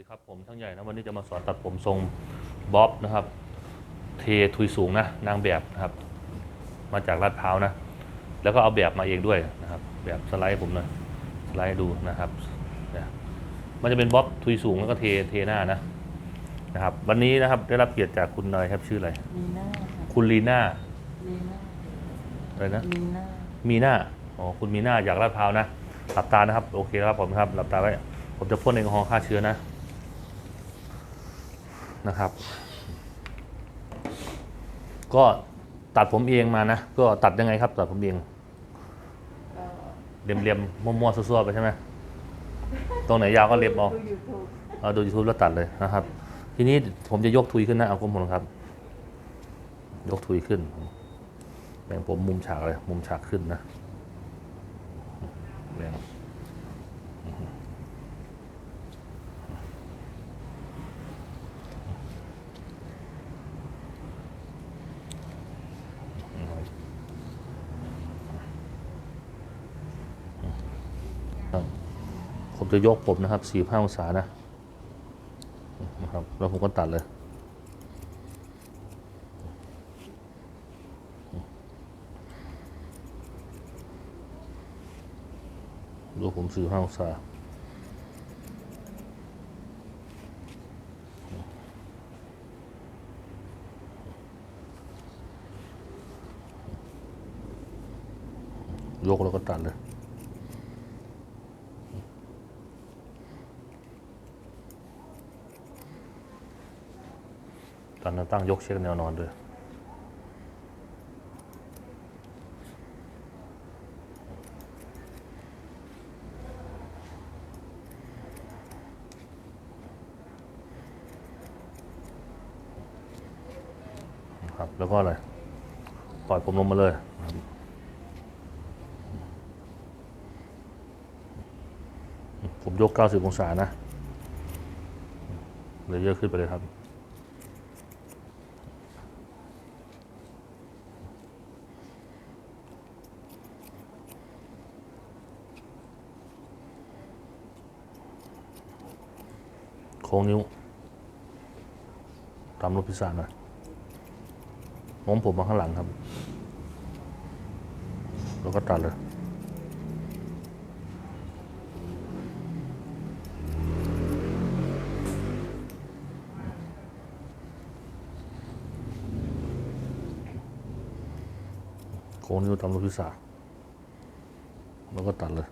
ดีครับผมช่างใหญ่นะวันนี้จะมาสอนตัดผมทรงบ๊อบนะครับ เททุยสูงนะนางแบบนะครับ มาจากลาดพร้าวนะ แล้วก็เอาแบบมาเองด้วยนะครับ แบบสไลด์ผมหน่อยสไลด์ให้ดูนะครับเนี่ยมันจะเป็นบ๊อบทุยสูงแล้วก็เทเทหน้านะนะครับ วันนี้นะครับได้รับเกียรติจากคุณอะไรครับชื่ออะไรลีน่าค่ะคุณลีน่าลีน่าอะไรนะลีน่ามีหน้าอ๋อคุณมีหน้าจากลาดพร้าวนะหลับตานะครับโอเคครับผมครับหลับตาไว้ผมจะพ่นแอลกอฮอล์ฆ่าเชื้อนะ นะครับ ก็ตัดผมเองมานะ ก็ตัดยังไงครับ ตัดผมเองก็เรียมๆมั่วๆซั่วๆไปใช่ไหมตรงไหนยาวก็เรียบเอาดูยูทูบเอาดู YouTube แล้วตัดเลยนะครับ ทีนี้ผมจะยกทุยขึ้นนะเอากลมผมครับ ยกทุยขึ้นแบ่งผมมุมฉากเลย มุมฉากขึ้นนะแบ่งครับผม จะยกผมนะครับสี่ห้าองศานะนะครับแล้วผมก็ตัดเลยดูผมสี่ห้าองศายกแล้วก็ตัดเลย ตัดแนตั้งยกเช็คแนวนอนด้วยครับแล้วก็อะไรปล่อยผมลงมาเลยผมยก 90 องศานะเลยเยอะขึ้นไปเลยครับ ค้งนิ้วตามรูปพิซซ่าหน่อยโน้มผมมาข้างหลังครับ แล้วก็ตัดเลย โค้งนิ้วตามรูปพิซซ่าแล้วก็ตัดเลย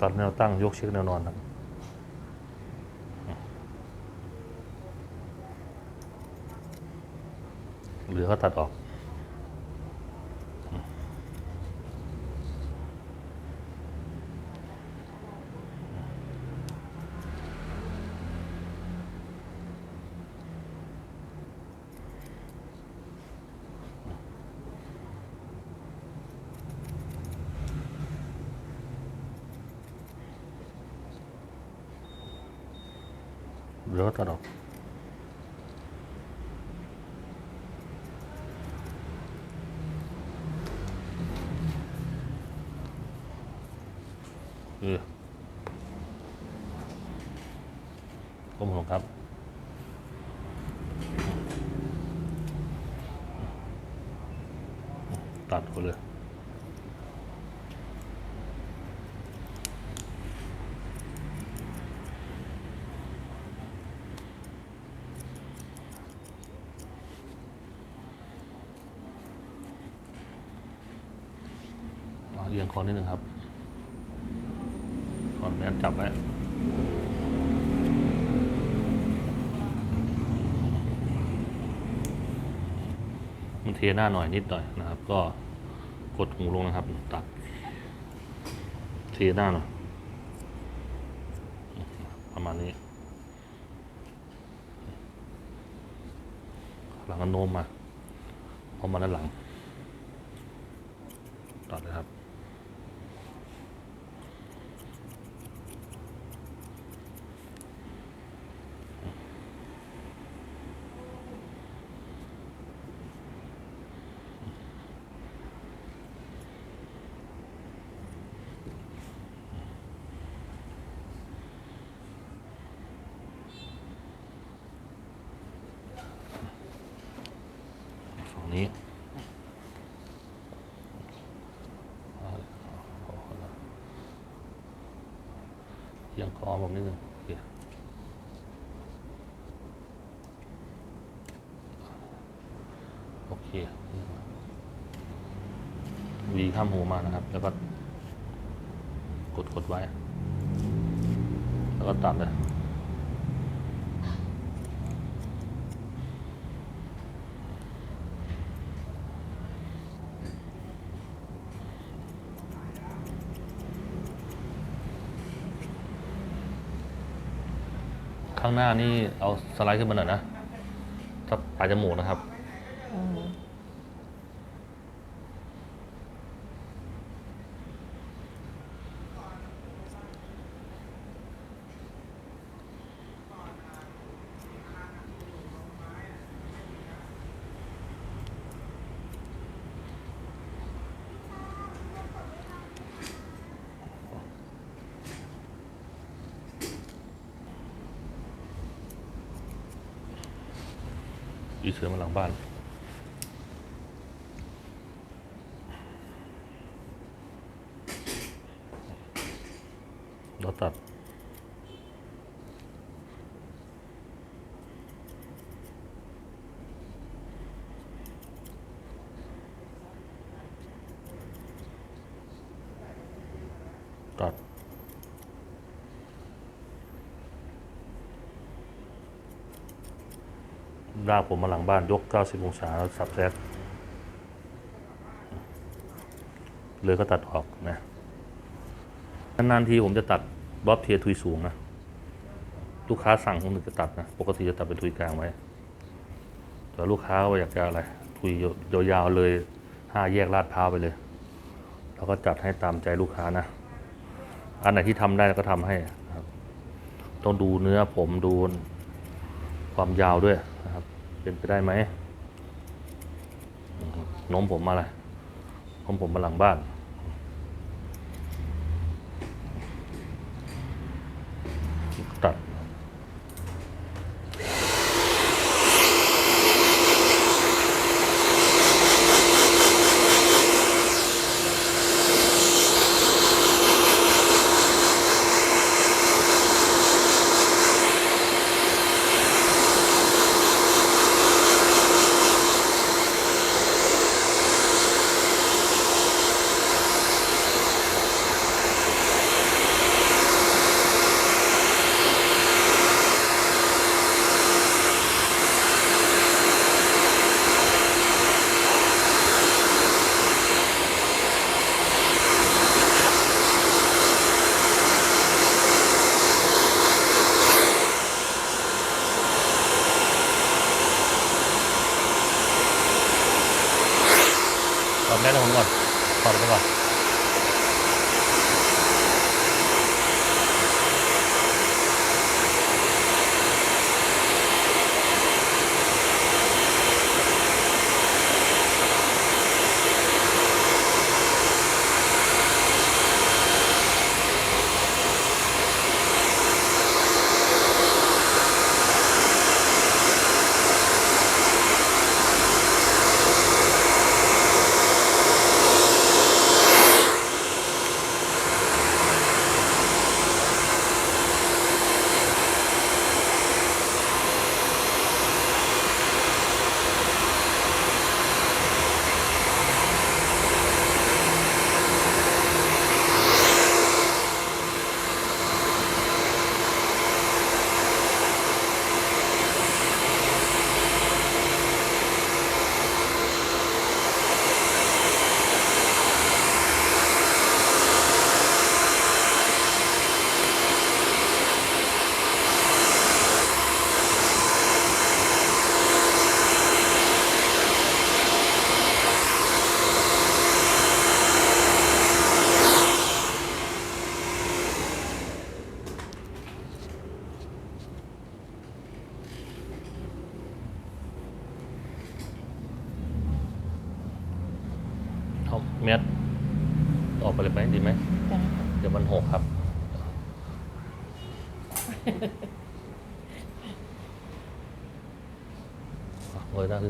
ตัดแนวตั้งยกเช็คแนวนอนครับเหรือเขาตัดออก เออก้มลงครับ ตัดไปเลยเอียงคอนิดนึงครับ ยหน้าหน่อยนิดหน่อยนะครับ ก็กดหูลงนะครับ ตัดเทหน้าหน่อยประมาณนี้หลังโนมมาพอมาด้านหลังตัดเลยครับ เควีข้ามหูมานะครับ แล้วก็กดกดไว้ แล้วก็ตัดเลยข้างหน้านี่เอาสไลด์ขึ้นมาหน่อยนะถ้าปลายจมูกนะครับ อีเสือมาหลังบ้าน เราตัด ตัด ลาก ผมมาหลังบ้านยก 90 องศาแล้วสับแซดเลยก็ตัดออกนะนานๆทีผมจะตัดบ๊อบเทียทุยสูงนะ ลูกค้าสั่งผมถึงจะตัดนะ ปกติจะตัดเป็นทุยกลางไว้ แต่ลูกค้าว่าอยากจะอะไร ทุยยาวๆเลยห้าแยกลาดพร้าวไปเลย แล้วก็จัดให้ตามใจลูกค้านะ อันไหนที่ทำได้ก็ทำให้ครับ ต้องดูเนื้อผมดูความยาวด้วยนะครับ เป็นไปได้ไหมน้มผมมาละน้มผมมาหลังบ้าน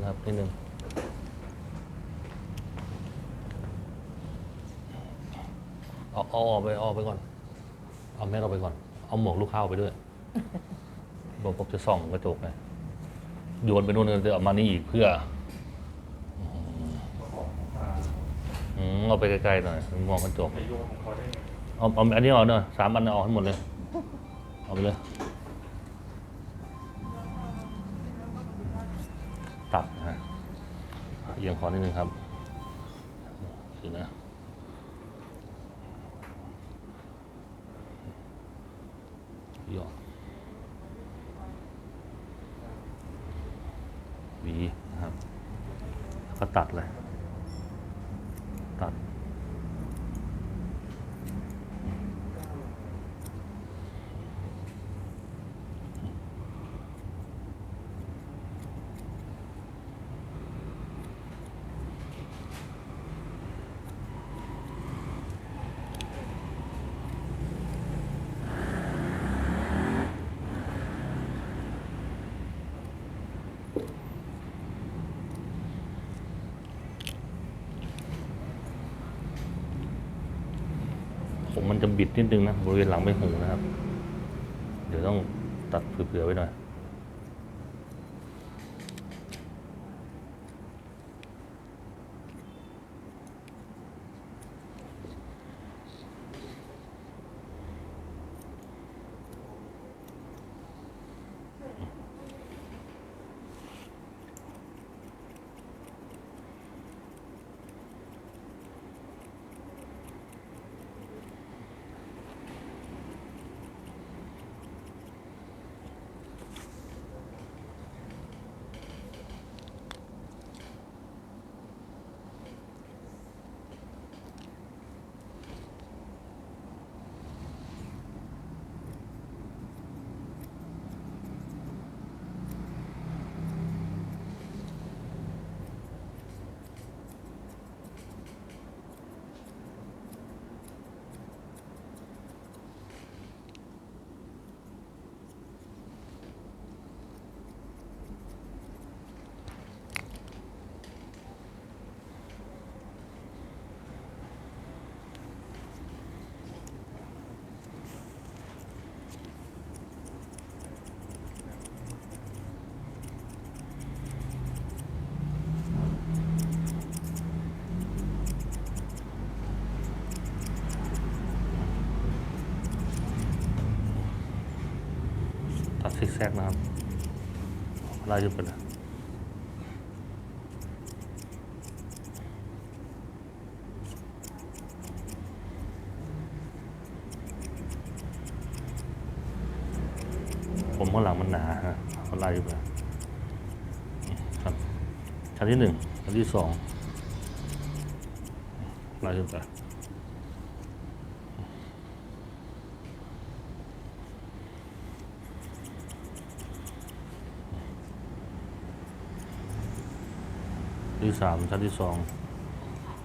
ครับนิดนึงเอาเอาออกไปเอาออกไปก่อน เอาแมสออกไปก่อน เอาหมวกลูกค้าออกไปด้วยบอกผมจะส่องกระจกไงโยนไปนู่นเลยจะเอามานี่อีกเพื่ออืมเอาไปไกลๆหน่อยมองกระจกไปโยงของเขาได้ไงเอาเอาอันนี้เอาเนอะสามอันเอาให้หมดเลย เอาไปเลย เอียงคอนิดนึงครับคือนะยอดหวีนะครับ ก็ตัดเลย ตัด ผ มันจะบิดนิดนึงนะบริเวณหลังใบหูนะครับ เดี๋ยวต้องตัดเผื่อๆไว้หน่อย ซิกแซกนะครับไล่ขึ้นไปเลยผมข้างหลังมันหนาฮะไล่ขึ้นไปครับชั้นที่หนึ่งชั้นที่สองไล่ขึ้นไป สามชั้นที่สอง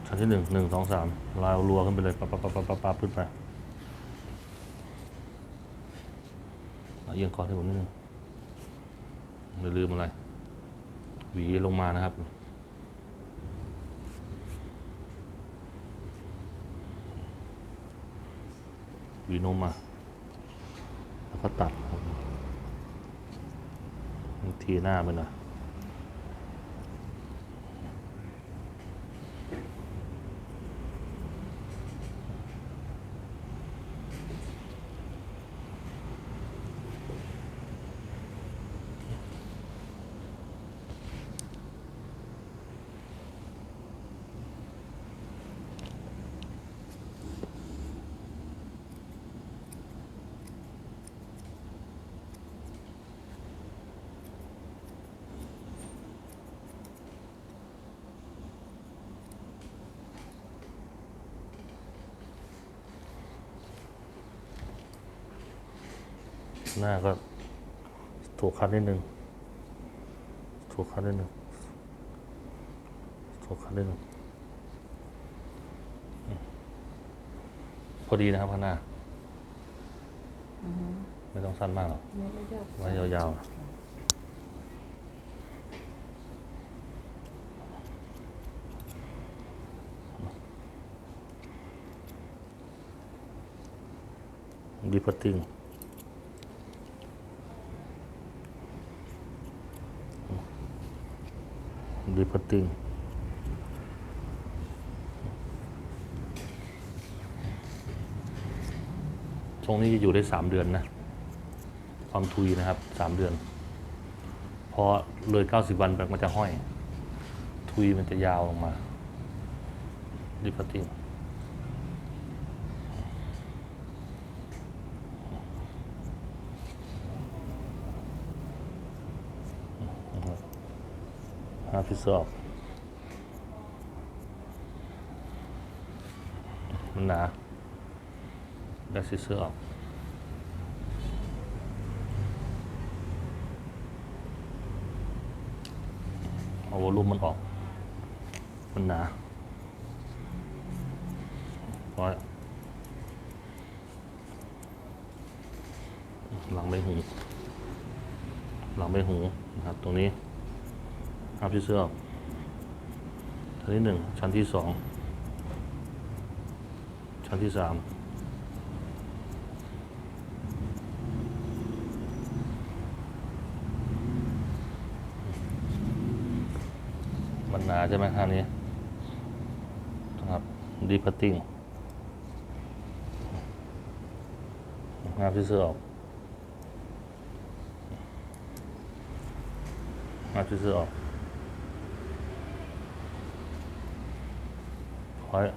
ชั้นที่หนึ่งหนึ่งสองสามลายรัวขึ้นไปเลยปั๊บปั๊บปั๊บปั๊บปั๊บปั๊บขึ้นไปเอียงคอให้ผมนิดนึงอย่าลืมอะไร หวีลงมานะครับ หวีนมมา แล้วก็ตัด ทีหน้าไปหน่อย หน้าก็ถูกคัดนิดนึง ถูกคัดนิดนึง ถูกคัดนิดนึง พอดีนะครับข้างหน้าไม่ต้องสั้นมากหรอกไว้ยาวๆดีพัตติ้ง ดีพัตติ้งช่วงนี้จะอยู่ได้สามเดือนนะ ความทุยนะครับสามเดือน พอเลยเก้าสิบวันแบบมันจะห้อย ทุยมันจะยาวลงมาดิ ปติงหาพิซอบมันหนาแบกซิเซอออกเอาวอลลุ่มมันออก มันหนาพอหลังใบหู หลังใบหูนะครับตรงนี้ อัพที่เสื้อออกชั้นที่หนึ่งชั้นที่สองชั้นที่สามมันหนาใช่ไหมข้างนี้ครับดีพัตติ้งงาพิเศษออกงาพิเศษออก พอย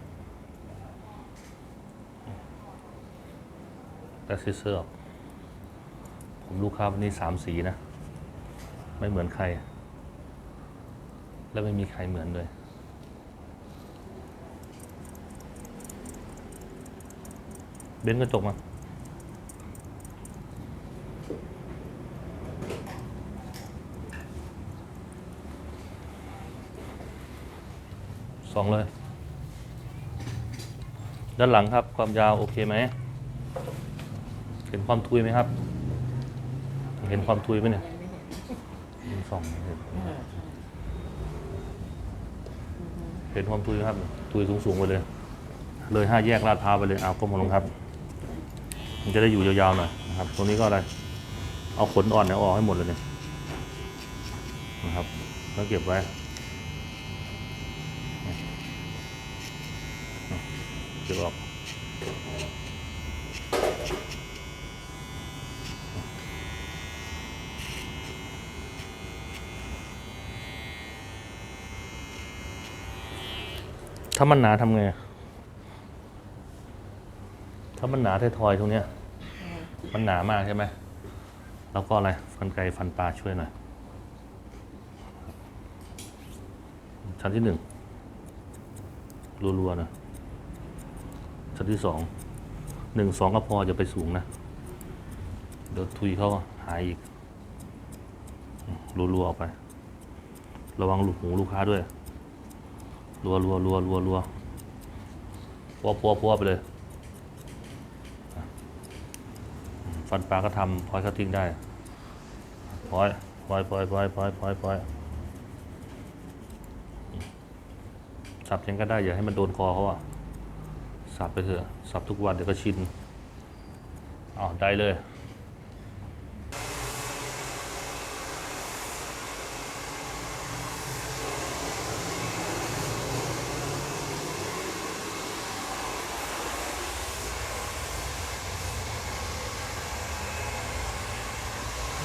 แต่ซิเซอร์ออผมลูกค้าวันนี้สามสีนะ ไม่เหมือนใคร แล้วไม่มีใครเหมือนเลยเบนกระจกมาสองเลย ด้านหลังครับ ความยาวโอเคไหมเห็นความทุยไหมครับ เห็นความทุยไหมเนี่ยเห็นสองเห็นเห็นความทุยครับ ทุยสูงๆไปเลย เลยห้าแยกลาดพร้าวไปเลยเอาก้มลงครับ มันจะได้อยู่ยาวๆหน่อยนะครับ ตรงนี้ก็อะไร เอาขนอ่อนเนี่ยออกให้หมดเลยเนี่ยนะครับแล้วเก็บไว้ เก็บออกถ้ามันหนาทำไง ถ้ามันหนาทอยตรงเนี้ย มันหนามากใช่ไหม แล้วก็อะไร ฟันไกรฟันปลาช่วยหน่อย ชั้นที่หนึ่งรัวๆนะ ชั้นที่สองหนึ่งสองก็พอจะไปสูงนะ เดี๋ยวทุยเขาหายอีกรัวๆออกไป ระวังลูกหูลูกค้าด้วย รัวรัวรัวรัวรัวปัวปัวปัวไปเลย ฟันปลาก็ทำพลอยก็ทิ้งได้พลอยพลอยพลอยพลอยพลอยพลอยพลอยสับยังก็ได้อย่าให้มันโดนคอเขาอะ สับไปเถอะสับทุกวันเดี๋ยวก็ชินอ๋อได้เลย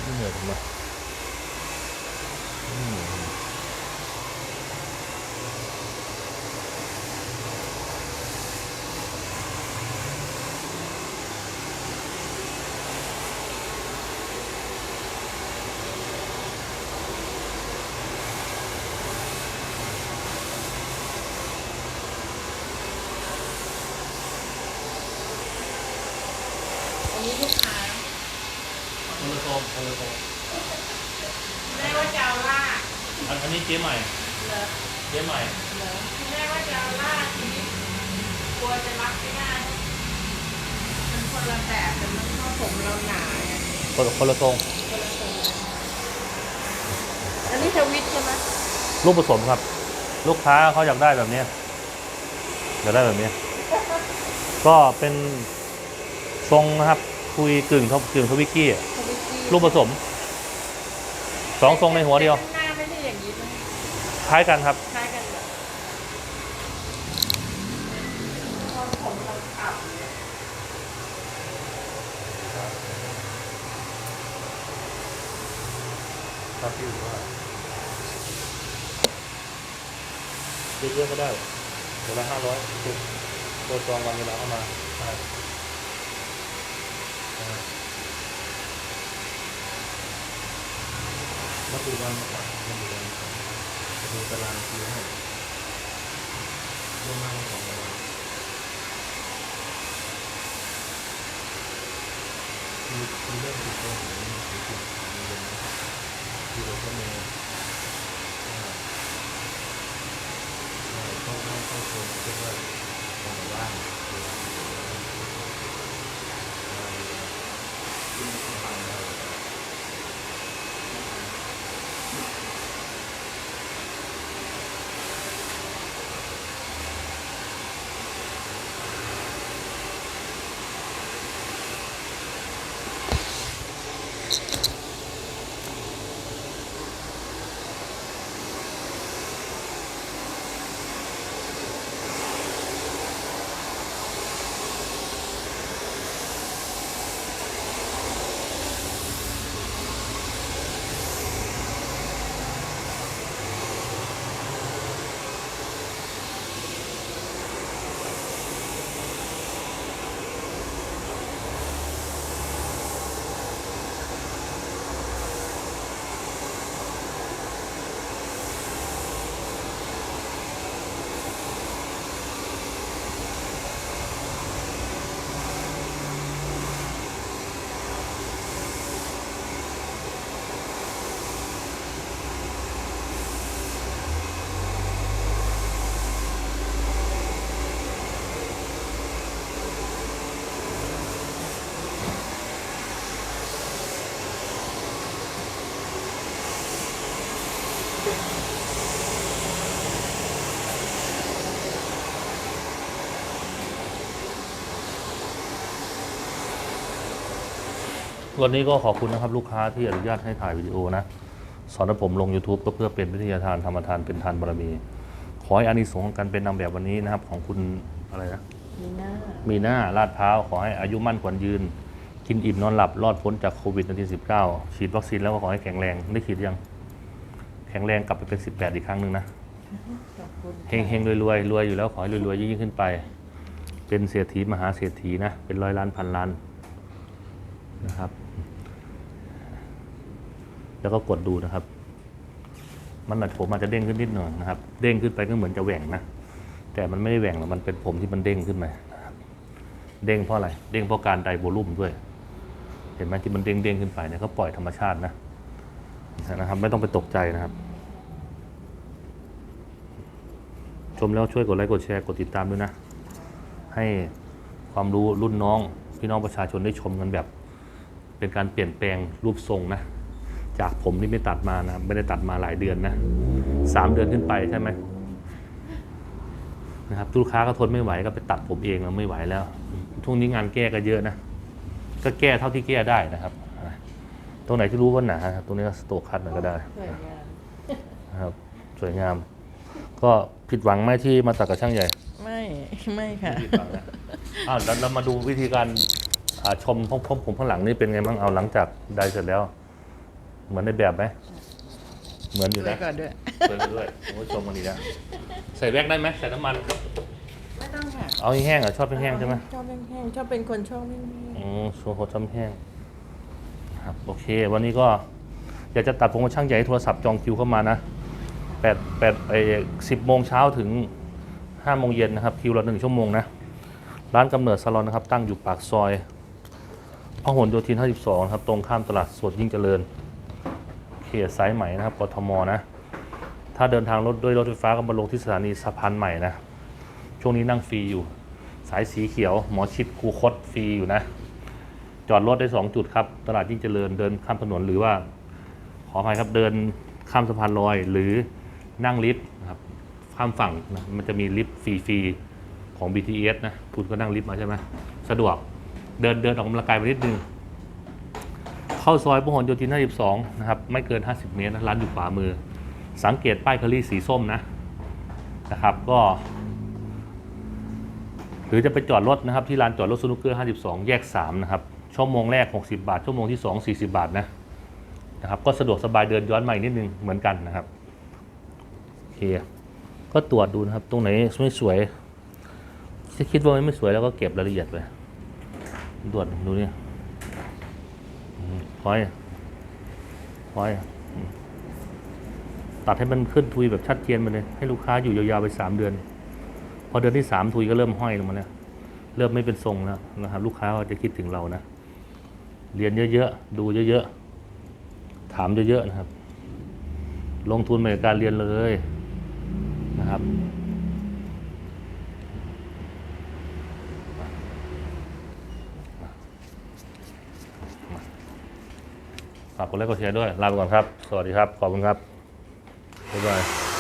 ไม่เหนื่อยผมอะอืมอันนี้ ลูกค้าคนละโซมคนละโซมแม่ว่าจะเอาลาอันอันนี้เจ๊ใหม่เหรอเจ๊ใหม่เหรอแม่ว่าจะเอาลาทีนี้กลัวจะรับไม่ได้คนละแบบแต่มันก็ผมเราหนาไงคนคนละทรงคนละทรงอันนี้ทวิตใช่ไหมลูกผสมครับ ลูกค้าเขาอยากได้แบบเนี้ยอยากได้แบบเนี้ยก็เป็นทรงนะครับ คุยกึ่งทบกึ่งทวิกกี้อะทวิตตี้ลูกผสม สองทรงในหัวเดียวแต่ข้างหน้าไม่ใช่อย่างนี้นะคล้ายกันครับ คล้ายกันแบบตอนผมเราอับครับพี่ว่าเยอะๆก็ได้เดี๋ยวละห้าร้อยตัวจองวันเวลาเข้ามาใช่ มาดูวันมาก่อนมาดูวันก่อนมาดูตารางคิวให้ล่วงหน้ามาสองวันคือคือเริ่มติดตัวผมนี่คือติดในเดือนนี้คือเราก็มีอ่าอ่าเข้าเข้าเข้าชมเรียกว่าตรงว่างเวลาเวันนี้ก็ขอบคุณนะครับลูกค้าที่อนุญาตให้ถ่ายวิดีโอนะสอนให้ผมลง YouTube ก็เพื่อเป็นวิทยาทานธรรมทานเป็นทานบารมี ขอให้อานิสงส์ของการเป็นนางแบบวันนี้นะครับ ของคุณอะไรนะมีหน้ามีหน้าลาดพร้าวขอให้อายุมั่นขวัญยืน กินอิ่มนอนหลับรอดพ้นจากโควิด -19 ฉีดวัคซีนแล้วก็ขอให้แข็งแรงได้ฉีดยัง แข็งแรงกลับไปเป็น 18 อีกครั้งหนึ่งนะขอบคุณเฮงเฮงรวยรวยรวยอยู่แล้วขอให้รวยรวยยิ่งๆขึ้นไป เป็นเศรษฐีมหาเศรษฐีนะเป็นร้อยล้านพันล้านนะครับ แล้วก็กดดูนะครับ มันอาจผมอาจจะเด้งขึ้นนิดหน่อยนะครับ เด้งขึ้นไปก็เหมือนจะแหว่งนะ แต่มันไม่ได้แหว่งหรอกมันเป็นผมที่มันเด้งขึ้นมาเด้งเพราะอะไร เด้งเพราะการไดโวลุ่มด้วย เห็นไหมที่มันเด้งเด้งขึ้นไปเนี่ยเขาปล่อยธรรมชาตินะนะครับ ไม่ต้องไปตกใจนะครับ ชมแล้วช่วยกดไลค์กดแชร์กดติดตามด้วยนะ ให้ความรู้รุ่นน้องพี่น้องประชาชนได้ชมกันแบบ เป็นการเปลี่ยนแปลงรูปทรงนะ จากผมที่ไม่ตัดมานะไม่ได้ตัดมาหลายเดือนนะสามเดือนขึ้นไปใช่ไหมนะครับลูกค้าก็ทนไม่ไหวก็ไปตัดผมเองแล้วไม่ไหวแล้วช่วงนี้งานแก้ก็เยอะนะก็แก้เท่าที่แก้ได้นะครับอะตรงไหนที่รู้ว่าหนาตรงนี้ก็สโตกคัดหน่อยก็ได้สวยงามนะครับสวยงาม ก็ผิดหวังไหมที่มาตัดกับช่างใหญ่ ไม่ไม่ค่ะผิดหวังนะอ้าวแล้วเรามาดูวิธีการอ่าชมผมผมผมข้างหลังนี่เป็นไงบ้างเอาหลังจากได้เสร็จแล้ว เหมือนในแบบไหม เหมือนอยู่ไว้นะก่อนด้วยเหมือนอยู่ด้วยผมก็ชมมันดีนะใส่แว็กได้ไหมใส่น้ำมัน ไม่ต้องค่ะเอาให้แห้งเหรอชอบให้แห้งใช่ไหมชอบแห้งๆชอบเป็นคนชอบแห้งอืมโชว์โคตรชอบแห้งครับโอเค วันนี้ก็อยากจะตัดผมกับช่างใหญ่ให้โทรศัพท์จองคิวเข้ามานะแปดแปดไอ้สิบโมงเช้าถึงห้าโมงเย็นนะครับ คิวละหนึ่งชั่วโมงนะ ร้านกำเนิดซาลอนนะครับ ตั้งอยู่ปากซอยพหลโยธิน 52นะครับ ตรงข้ามตลาดสดยิ่งเจริญ เขตสายใหม่นะครับกทมนะ ถ้าเดินทางรถด้วยรถไฟฟ้าก็มาลงที่สถานีสะพานใหม่นะ ช่วงนี้นั่งฟรีอยู่ สายสีเขียว หมอชิดคูคตฟรีอยู่นะ จอดรถได้สองจุดครับ ตลาดยิ่งเจริญเดินข้ามถนนหรือว่า ขออภัยครับเดินข้ามสะพานลอย หรือนั่งลิฟต์นะครับข้ามฝั่งนะมันจะมีลิฟต์ฟรีๆของ BTS นะคุณก็นั่งลิฟต์มาใช่ไหมสะดวกเดินเดินออกกำลังกายไปนิดนึง เข้าซอยพหลโยธิน52นะครับไม่เกิน 50 เมตรนะร้านอยู่ขวามือ สังเกตป้ายเคอรี่สีส้มนะนะครับก็ หรือจะไปจอดรถนะครับที่ลานจอดรถสนุกเกอร์ 52 แยก 3 นะครับ ชั่วโมงแรก 60 บาท ชั่วโมงที่ 2 40 บาทนะนะครับก็สะดวกสบายเดินย้อนมาอีกนิดนึงเหมือนกันนะครับโอเคก็ตรวจดูนะครับตรงไหนไม่สวยถ้าคิดว่าไม่สวยแล้วก็เก็บรายละเอียดไปตรวจดูเนี่ย พอยพอยตัดให้มันขึ้นทุยแบบชัดเจนมาเลย ให้ลูกค้าอยู่ยาวๆไปสามเดือน พอเดือนที่สามทุยก็เริ่มห้อยลงมาแล้วเริ่มไม่เป็นทรงแล้วนะครับ ลูกค้าจะคิดถึงเรานะ เรียนเยอะๆ ดูเยอะๆ ถามเยอะๆนะครับ ลงทุนไปกับการเรียนเลยนะครับ ฝากกดไลค์กดแชร์ด้วย ลาไปก่อนครับ สวัสดีครับ ขอบคุณครับบ๊ายบาย